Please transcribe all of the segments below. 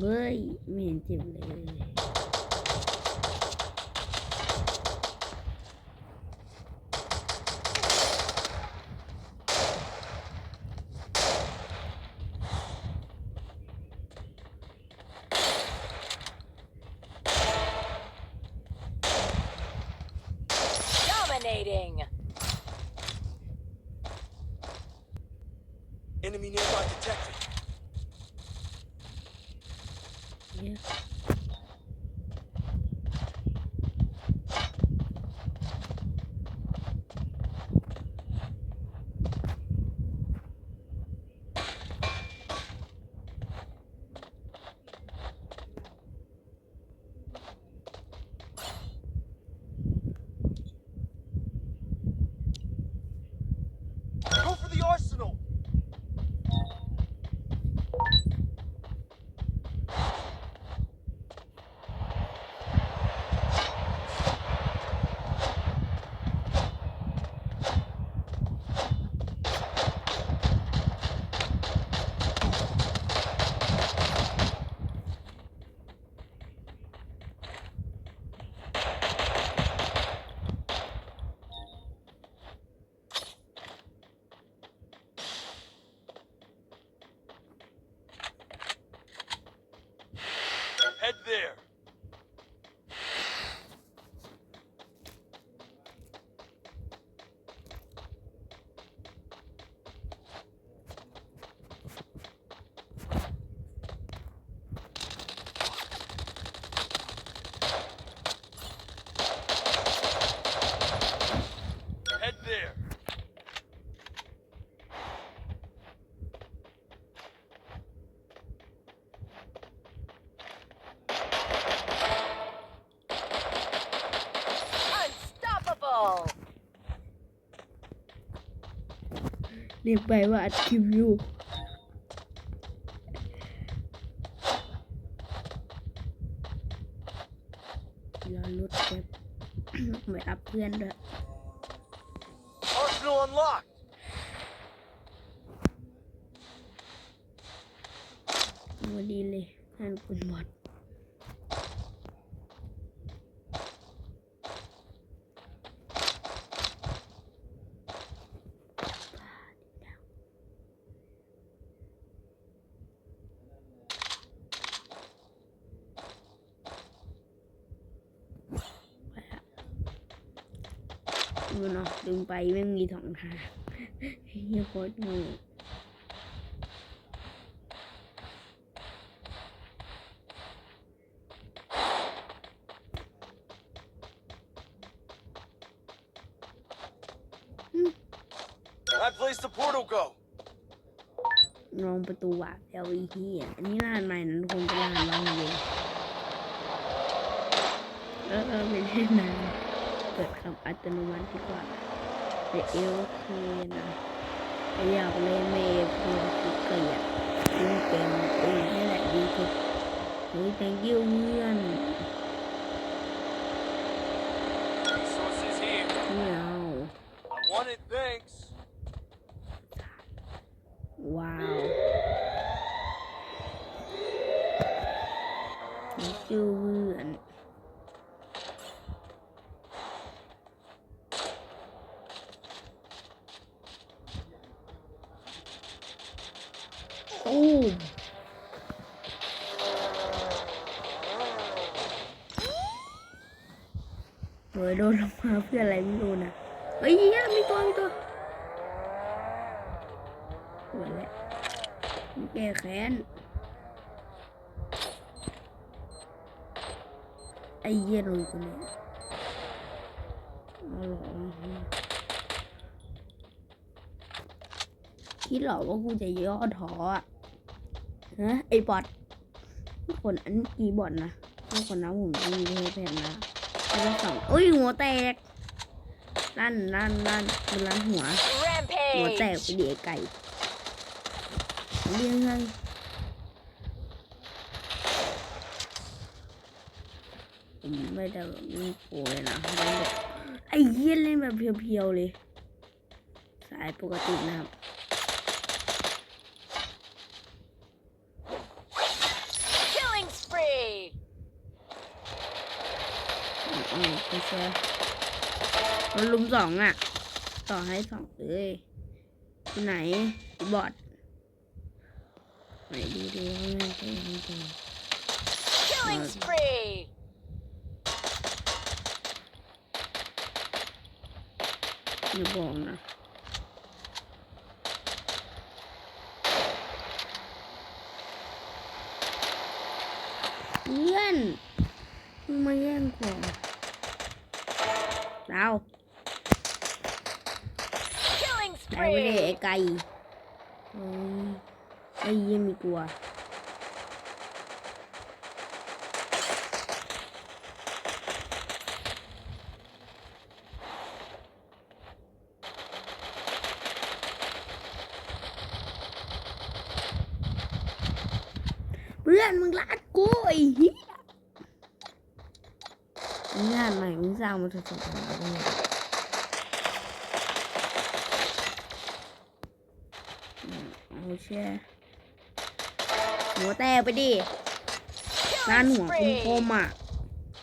เฮ้ยไม่เห็นเจ็บเลย Dominating. Enemy nearby detected. เยอะ Go for the arsenal! Head there. เ Head there. เรียกไปว่าอัดคลิปอยู่รอรถแป๊บไปอัพเพื่อนด้วย Arsenal unlocked. พอดีเลยนั่นคุณบอด ดูเนาะดึงไปไม่งมีสองทางเฮียโคตรงง That place the portal go. ลองประตูวาร์ปแล้วไอ้เหี้ยอันนี้รหัสใหม่นั้นคงเป็นรหัสลองเองเออเออไม่ได้นะ เปิดคำอัตโนมัติดีกว่าเดี๋ยวเอลเคนะไม่อยากเล่นเมย์เพื่อที่เกลียดยิ่งเป็นเองนี่แหละดีที่เฮ้ย thank you เพื่อน Resources here. ไม่เอา I want it, thanks. ว้าว thank โดนลงมาเพื่ออะไรไม่รู้นะเฮ้ยเหี้ยมีตัวมีตัวปวดแล้วแก้แค้นไอ้เหี้ยลงตัวนี้เอาหรอคิดหรอว่ากูจะย่อท้ออะฮะไอ้บอททุกคนอันกี่บอทนะทุกคนนะผมมีเทปแผ่นนะ แล้วสองอุ้ยหัวแตกลั่นลั่นลั่นมันลั่นหัว หัวแตกไปเดียไก่เลี้ยงไงผมไม่ได้แบบมีโผล่เลยนะไอ้เหี้ยเล่นแบบเพียวๆเลย สายปกตินะครับ Killing spree. อืมไป เชียร์มันลุมสองอะ ต่อให้สองเลยที่ไหนไอ้บอดไหนดูดิว่ามันเป็นยังไง Killing spree. อย่าบอกนะเพื่อนมึงมาแย่งของ เรา Killing ไอ้ไม่ได้ spree. ไอ้ไก่เอ้ยไอ้ยังมีกลัวเพื่อนมึงรัดกูไอ้เหี้ย งานใหม่มึงสร้างมาสดๆแล้วเนี่ยอืมเอาแช่หัวแตกไปดิงานหัวค spree. มอะ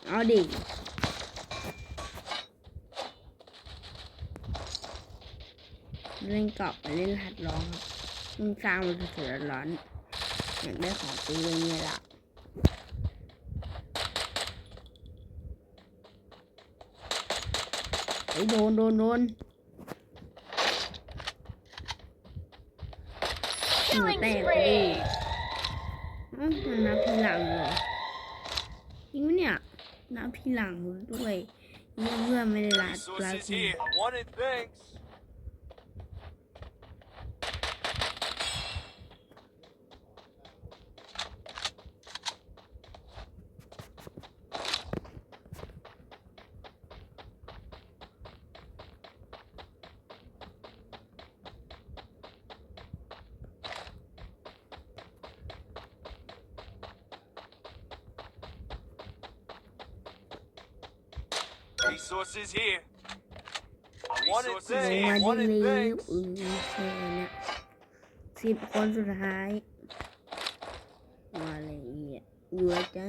เอาดิเล่นกาะไปเล่นหัดร้องครับมึงสร้างมันเสือร้อน อยากได้ของปืนเนี่ยล่ะ ไอ้ยโดนโดนโดน หัว Killing แตกไปดิ spree. เอ้ามันนับทีหลังเหรอจริงปะเนี่ยนับทีหลังด้วยเนี่ยเพื่อนไม่ได้รัดรัด Resources here. I wanted things. 'Resources here. I wanted ลง things. มา I ดี wanted เลย things. อือเช่เนี่ยสิบคนสุดท้าย มาเลยอะเอือจ้า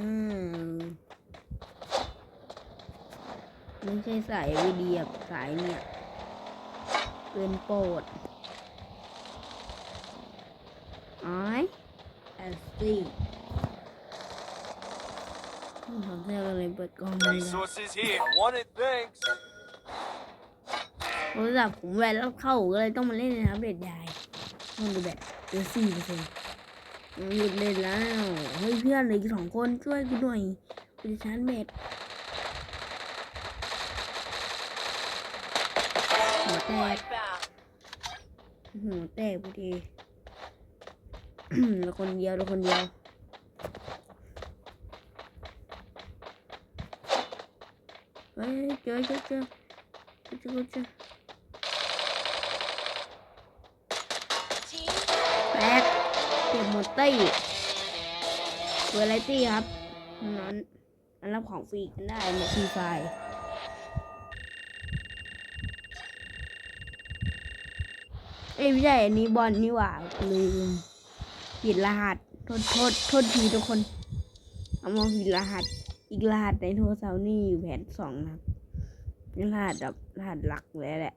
ไม่ใช่สายวีเดียบสายเนี่ย เป็นโปรดอ้อยแอสซี่ ทำแท้อะไรเปิดกล้องไม่ได้ Resources here. I wanted things. โทรศัพท์ผมแวนแล้วเข้าก็เลยต้องมาเล่นนะครับเด็ดใหญ่ต้องดูแบบเอสี่เปอร์เซ็นต์หยุดเล่นแล้วเฮ้ยเพื่อนเหลยสองคนช่วยกูหน่อยกูจะชาร์จเบ็ดหัวแตก Bloodbath. หัวแตกพอดีแล้วคนเดียวแล้วคนเดียว เฮ้ยเจอเจอเจอเจอเจอเจอ Team แตกเก็บหมดตี้เวอร์ไรตี้ครับนั้นอันรับของฟรีกันได้ในฟรีไฟเอ้ยไม่ใช่อันนี้บอลนี่หว่าลืมผิดรหัสโทษโทษโทษทีทุกคน เอามาผิดรหัส อีกรหัสในโทรศัพท์นี่อยู่แผนสองนะครับรหัสแบบรหัสหลักเลยแหละ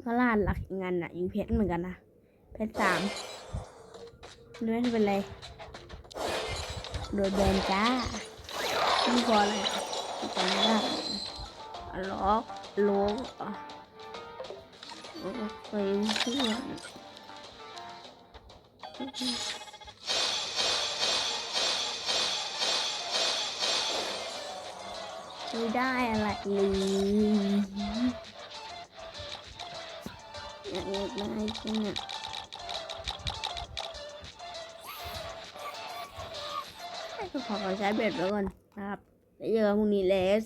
เพราะรหัสหลักอีกงานน่ะอยู่เพชรเหมือนกันนะเพชรสามไม่เป็นไรโดนแบนจ้าไม่พออะไรจำไม่ได้เอาล็อกล็อกโอเคเพื่อน ไม่ได้อะไรเลยอยากได้จริงอะขอขอใช้เบ็ดไว้ก่อนนะครับแล้วเจอกันพรุ่งนี้เลส